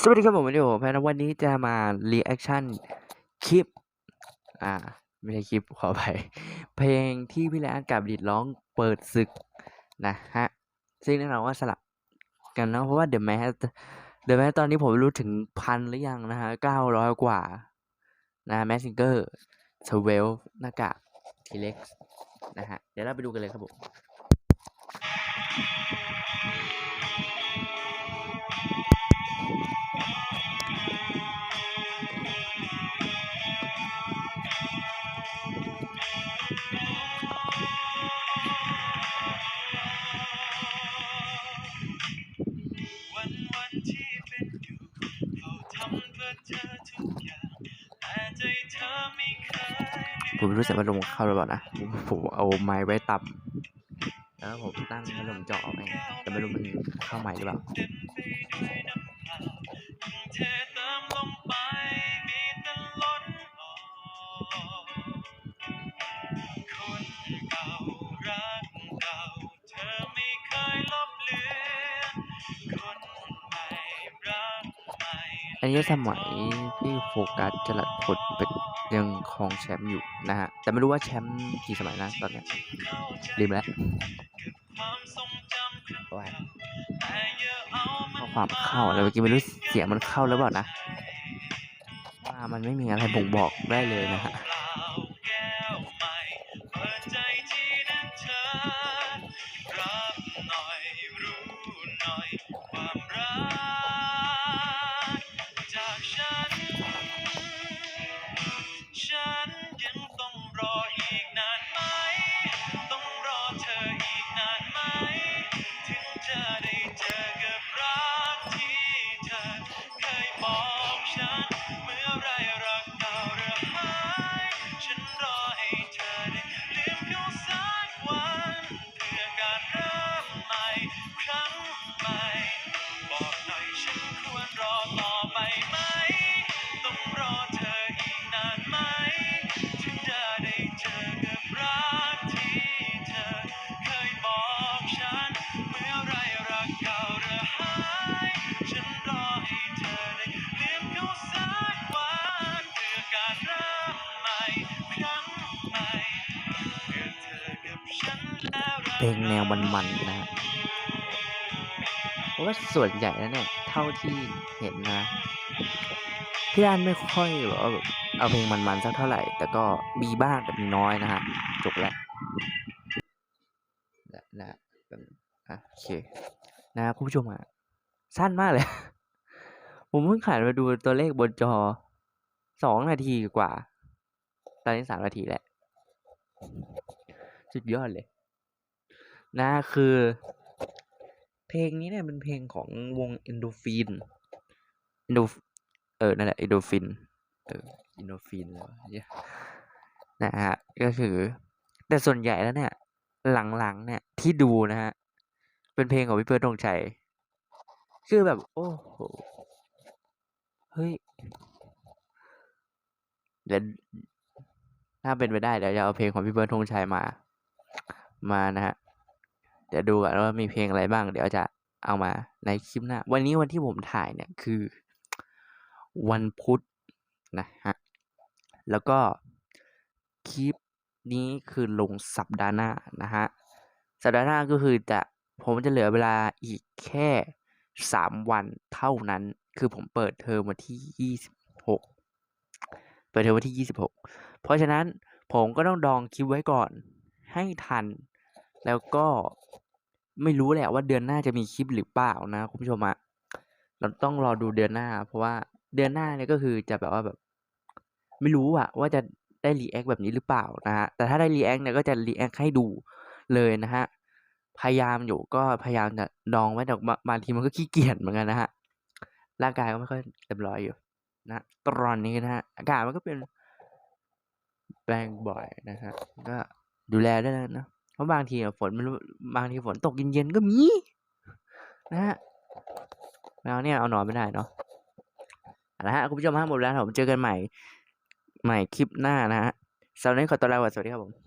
สวัสดีครับผมวันนี้ผมแพนวันนี้จะมา reaction คลิป อ่า ไม่ใช่คลิปขอไปเพลงที่พี่แลนกับดิดร้องเปิดศึกนะฮะ ซึ่งแน่นอนว่าสลับกันนะเพราะว่า The Mask The Mask ตอนนี้ผมรู้ถึงพันหรือยังนะฮะเก้าร้อยกว่านะแมสซิงเกอร์สเวลหน้ากากทีเล็กนะฮะ เดี๋ยวเราไปดูกันเลยครับผม ผมไม่รู้สึกว่าลมเข้าหรือเปล่านะ ผมเอาไม้ไว้ต่ำแล้วผมตั้งพัดลมเจาะเอาเองแต่ไม่รู้มันเข้าใหม่หรือเปล่าอันนี้สมัยที่โฟกัสจรัสพลเป็น ยังครองแชมป์อยู่นะฮะ แต่ไม่รู้ว่าแชมป์กี่สมัยนะตอนเนี้ยลืมแล้วว่าเอามัข้อความเข้าอะไรเมื่อกี้ไม่รู้เสียงมันเข้าแล้วเปล่านะว่ามันไม่มีอะไรบ่งบอกได้เลยนะฮะ ล้วรักเพลงแนวมันๆนะเพราะว่าส่วนใหญ่แล้วเนี่ย เท่าที่เห็นนะพี่ด้านไม่ค่อยแบบเอาเพลงมันๆสักเท่าไหร่ แต่ก็มีบ้างแต่มีน้อยนะฮะจบแล้วนะน่ะโอเคนะครับคุณผู้ชมอะสั้นมากเลย ผมเพิ่งขันมาดูตัวเลขบนจอสองนาทีกว่า ตอนนี้สามนาทีแหล้วสุดยอดเลย นะคือ เพลงนี้เนี่ยเป็นเพลงของวง Endorphin Endo เออนั่นแหละ Endorphin เออ Endorphin แล้วเนี่ยนะฮะก็คือ แต่ส่วนใหญ่แล้วเนี่ย หลังๆเนี่ยที่ดูนะฮะเป็นเพลงของพี่เพิร์ดธงชัยคือแบบ โอ้โหเฮ้ยเดี๋ยวถ้าเป็นไปได้เดี๋ยวจะเอาเพลงของพี่เบิร์ดธงชัยมา มานะฮะ ดี๋ยวดูกันว่ามีเพลงอะไรบ้าง เดี๋ยวจะเอามาในคลิปหน้า วันนี้วันที่ผมถ่ายเนี่ยคือ วันพุธนะฮะ แล้วก็คลิปนี้คือลงสัปดาห์หน้านะฮะ สัปดาห์หน้าก็คือจะผมจะเหลือเวลาอีกแค่สามวันเท่านั้น คือผมเปิดเทอมวันที่ยี่สิบหกเปิดเทอมวันที่ยี่สิบหกเพราะฉะนั้นผมก็ต้องดองคลิปไว้ก่อนให้ทัน แล้วก็ ไม่รู้แหละว่าเดือนหน้าจะมีคลิปหรือเปล่านะคุณผู้ชมอะเราต้องรอดูเดือนหน้า เพราะว่าเดือนหน้าเนี่ยก็คือจะแบบว่าแบบ ไม่รู้อะว่าจะได้รีแอคแบบนี้หรือเปล่านะฮะแต่ถ้าได้รีแอคเนี่ยก็จะรีแอคให้ดูเลยนะฮะพยายามอยู่ก็พยายามจะดองไว้แต่บางทีมันก็ขี้เกียจเหมือนกันนะฮะร่างกายก็ไม่ค่อยเต็มร้อยอยู่นะตอนนี้นะฮะอากาศมันก็เป็นแปลงบ่อยนะฮะก็ดูแลด้วยนะ เพราะบางทีอะฝนมันรู้บางทีฝนตกเย็นๆก็มีนะฮะแล้วเนี่ยเอานอนไม่ได้เนาะเอาละฮะคุณผู้ชมฮะหมดแล้วผมเจอกันใหม่ ใหม่คลิปหน้านะฮะสำหรับวันนี้ขอตัวลาไปก่อนสวัสดีครับผม